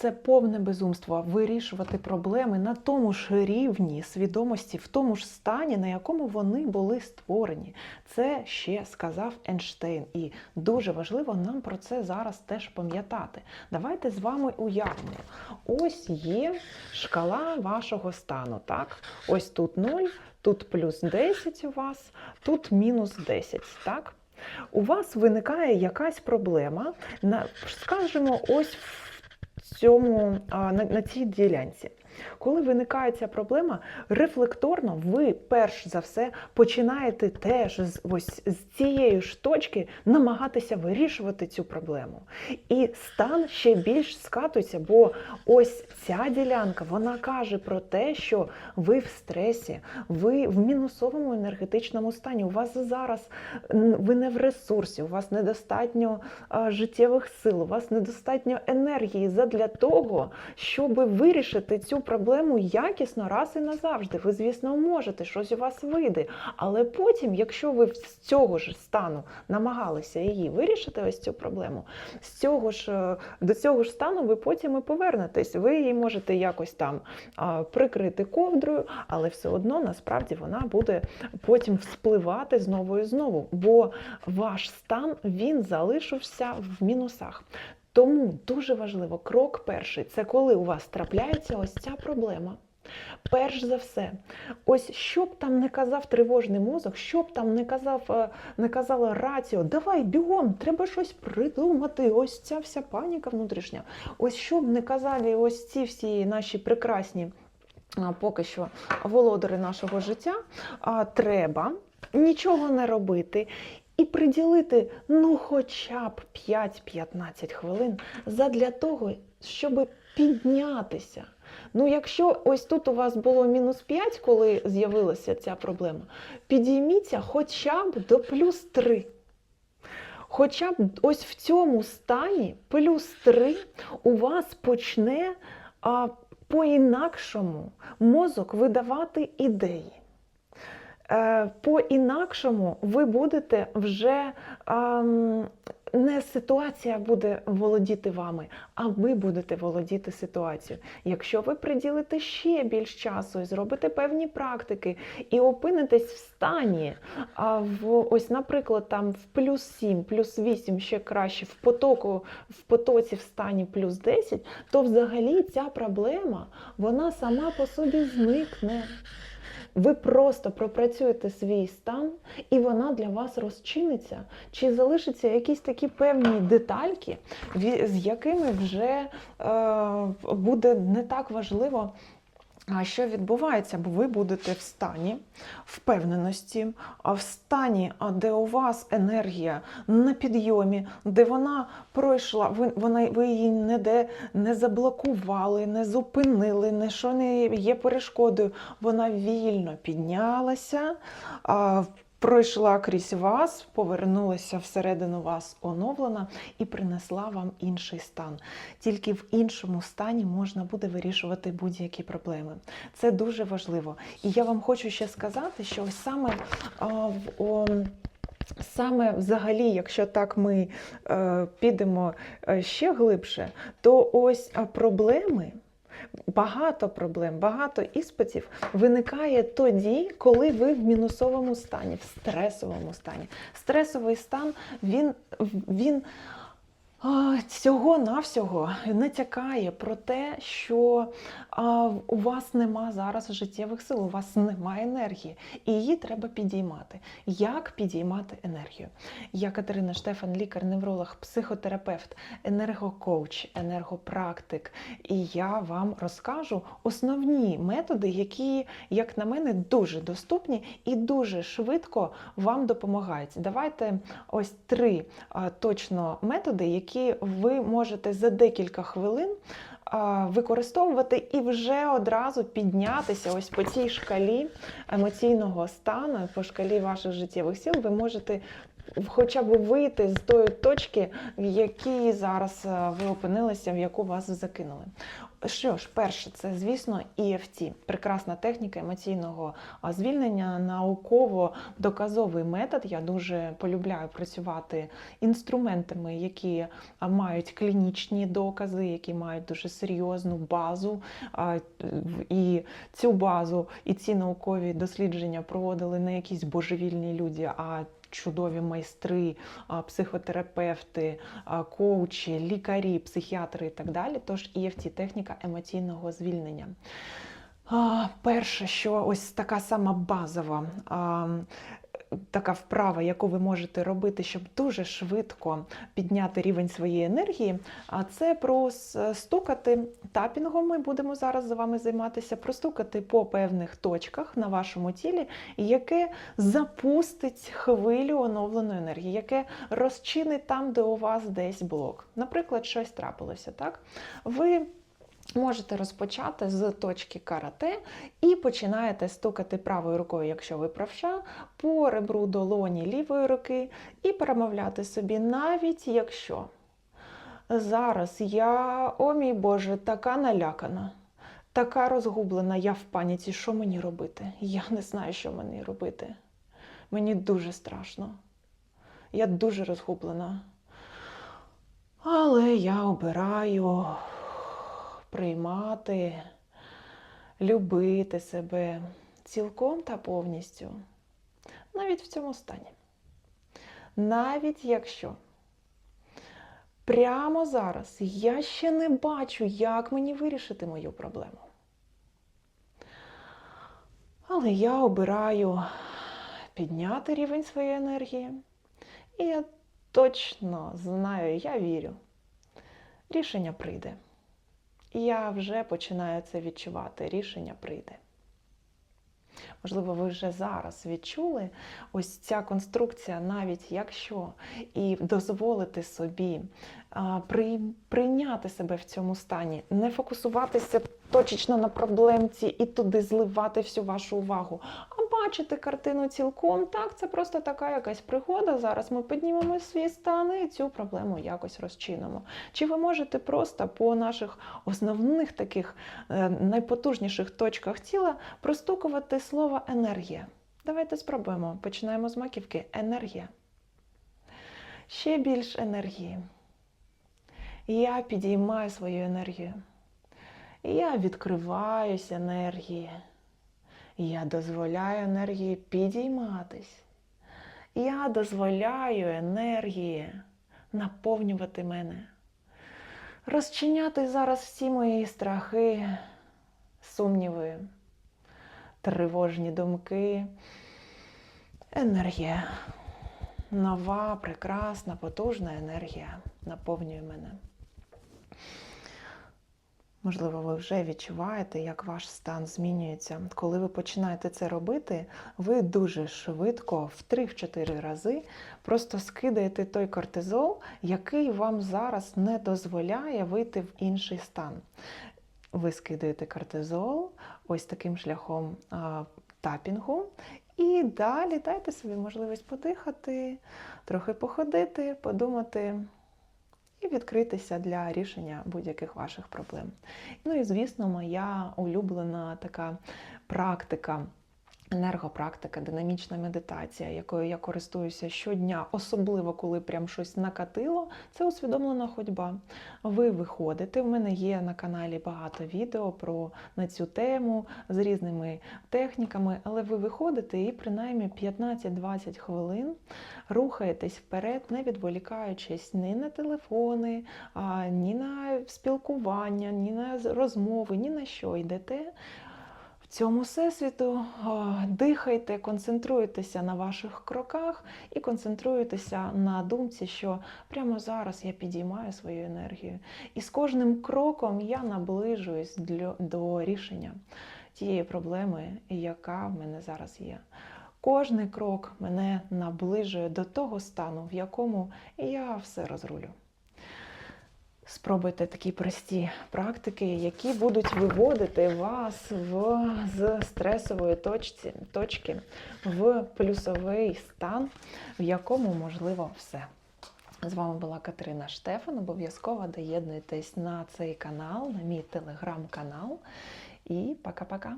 Це повне безумство вирішувати проблеми на тому ж рівні свідомості, в тому ж стані, на якому вони були створені. Це ще сказав Ейнштейн, і дуже важливо нам про це зараз теж пам'ятати. Давайте з вами уявимо. Ось є шкала вашого стану. Так, ось тут 0, тут плюс 10 у вас, тут мінус 10. Так. У вас виникає якась проблема, скажімо, ось в цьому, на, на цій ділянці. Коли виникає ця проблема, рефлекторно ви перш за все починаєте теж з ось з цієї ж точки намагатися вирішувати цю проблему. І стан ще більш скатується, бо ось ця ділянка вона каже про те, що ви в стресі, ви в мінусовому енергетичному стані. У вас зараз ви не в ресурсі, у вас недостатньо а, життєвих сил, у вас недостатньо енергії задля того, щоб вирішити цю проблему якісно раз і назавжди. Ви, звісно, можете, щось у вас вийде. Але потім, якщо ви з цього ж стану намагалися її вирішити, ось цю проблему, з цього ж е, до цього ж стану ви потім і повернетесь. Ви її можете якось там прикрити ковдрою, але все одно насправді вона буде потім вспливати знову і знову, бо ваш стан він залишився в мінусах. Тому дуже важливо, крок перший це коли у вас трапляється ось ця проблема. Перш за все, ось що б там не казав тривожний мозок, що б там не казав, е, не казала раціо, давай бігом, треба щось придумати. Ось ця вся паніка внутрішня. Ось що б не казали ось ці всі наші прекрасні поки що володари нашого життя, треба нічого не робити. І приділити ну хоча б 5-15 хвилин задля того, щоб піднятися. Ну, якщо ось тут у вас було мінус 5, коли з'явилася ця проблема, підійміться хоча б до плюс 3. Хоча б ось в цьому стані плюс 3 у вас почне а, по-інакшому мозок видавати ідеї. Е, По-інакшому ви будете вже не ситуація буде володіти вами, а ви будете володіти ситуацією. Якщо ви приділите ще більш часу і зробите певні практики і опинитесь в стані, а в ось, наприклад, там в плюс 7, плюс 8, ще краще, в потоку, в потоці в стані плюс 10, то взагалі ця проблема вона сама по собі зникне. Ви просто пропрацюєте свій стан, і вона для вас розчиниться. Чи залишаться якісь такі певні детальки, з якими вже е, буде не так важливо. А що відбувається? Бо ви будете в стані впевненості, а в стані, де у вас енергія на підйомі, де вона пройшла, ви, вона, ви її ніде не заблокували, не зупинили, не що не є перешкодою. Вона вільно піднялася. Пройшла крізь вас, повернулася всередину вас оновлена і принесла вам інший стан. Тільки в іншому стані можна буде вирішувати будь-які проблеми. Це дуже важливо. І я вам хочу ще сказати, що ось саме в, Саме взагалі, якщо так ми е, підемо е, ще глибше, то ось проблеми, багато проблем, багато іспитів виникає тоді, коли ви в мінусовому стані, в стресовому стані. Стресовий стан він, він цього навсього натякає про те, що а, у вас нема зараз життєвих сил, у вас немає енергії, і її треба підіймати. Як підіймати енергію? Я Катерина Штефан, лікар-невролог, психотерапевт, енергокоуч, енергопрактик. І я вам розкажу основні методи, які, як на мене, дуже доступні і дуже швидко вам допомагають. Давайте ось три а, точно методи, які ви можете за декілька хвилин використовувати і вже одразу піднятися ось по цій шкалі емоційного стану, по шкалі ваших життєвих сил, ви можете хоча б вийти з тої точки, в якій зараз е, ви опинилися, в яку вас закинули. Що ж, перше, це, звісно, EFT – прекрасна техніка емоційного звільнення, науково-доказовий метод. Я дуже полюбляю працювати інструментами, які мають клінічні докази, які мають дуже серйозну базу. І цю базу і ці наукові дослідження проводили не якісь божевільні люди, а чудові майстри, психотерапевти, коучі, лікарі, психіатри і так далі. Тож EFT – техніка емоційного звільнення. Перше, що ось така сама базова така вправа, яку ви можете робити, щоб дуже швидко підняти рівень своєї енергії, а це простукати тапінгом. Ми будемо зараз з вами займатися, простукати по певних точках на вашому тілі, яке запустить хвилю оновленої енергії, яке розчинить там, де у вас десь блок. Наприклад, щось трапилося, так? Ви Можете розпочати з точки карате і починаєте стукати правою рукою, якщо ви правша, по ребру долоні лівої руки і перемовляти собі, навіть якщо зараз я, о мій Боже, така налякана, така розгублена, я в паніці, що мені робити? Я не знаю, що мені робити. Мені дуже страшно. Я дуже розгублена. Але я обираю приймати, любити себе цілком та повністю, навіть в цьому стані. Навіть якщо прямо зараз я ще не бачу, як мені вирішити мою проблему. Але я обираю підняти рівень своєї енергії, і я точно знаю, я вірю, рішення прийде. І я вже починаю це відчувати. Рішення прийде. Можливо, ви вже зараз відчули ось ця конструкція, навіть якщо і дозволити собі а, при, прийняти себе в цьому стані, не фокусуватися точечно на проблемці і туди зливати всю вашу увагу, а бачити картину цілком. Так, це просто така якась пригода. Зараз ми піднімемо свій стан і цю проблему якось розчинимо. Чи ви можете просто по наших основних таких е, найпотужніших точках тіла простукувати слово енергія? Давайте спробуємо. Починаємо з маківки. Енергія. Ще більш енергії. Я підіймаю свою енергію. Я відкриваюсь енергії. Я дозволяю енергії підійматись. Я дозволяю енергії наповнювати мене. Розчиняти зараз всі мої страхи, сумніви, тривожні думки. Енергія. Нова, прекрасна, потужна енергія наповнює мене. Можливо, ви вже відчуваєте, як ваш стан змінюється. Коли ви починаєте це робити, ви дуже швидко, в 3-4 рази, просто скидаєте той кортизол, який вам зараз не дозволяє вийти в інший стан. Ви скидаєте кортизол ось таким шляхом а, тапінгу. І далі дайте собі можливість подихати, трохи походити, подумати і відкритися для рішення будь-яких ваших проблем. Ну і, звісно, моя улюблена така практика. Енергопрактика, динамічна медитація, якою я користуюся щодня, особливо коли прям щось накатило, це усвідомлена ходьба. Ви виходите, в мене є на каналі багато відео про на цю тему з різними техніками, але ви виходите і принаймні 15-20 хвилин рухаєтесь вперед, не відволікаючись ні на телефони, ні на спілкування, ні на розмови, ні на що йдете. Цьому всесвіту дихайте, концентруєтеся на ваших кроках і концентруєтеся на думці, що прямо зараз я підіймаю свою енергію. І з кожним кроком я наближуюсь до рішення тієї проблеми, яка в мене зараз є. Кожний крок мене наближує до того стану, в якому я все розрулю. Спробуйте такі прості практики, які будуть виводити вас в, з стресової точці, точки в плюсовий стан, в якому можливо все. З вами була Катерина Штефан. Обов'язково доєднуйтесь на цей канал, на мій телеграм-канал. І пока-пока.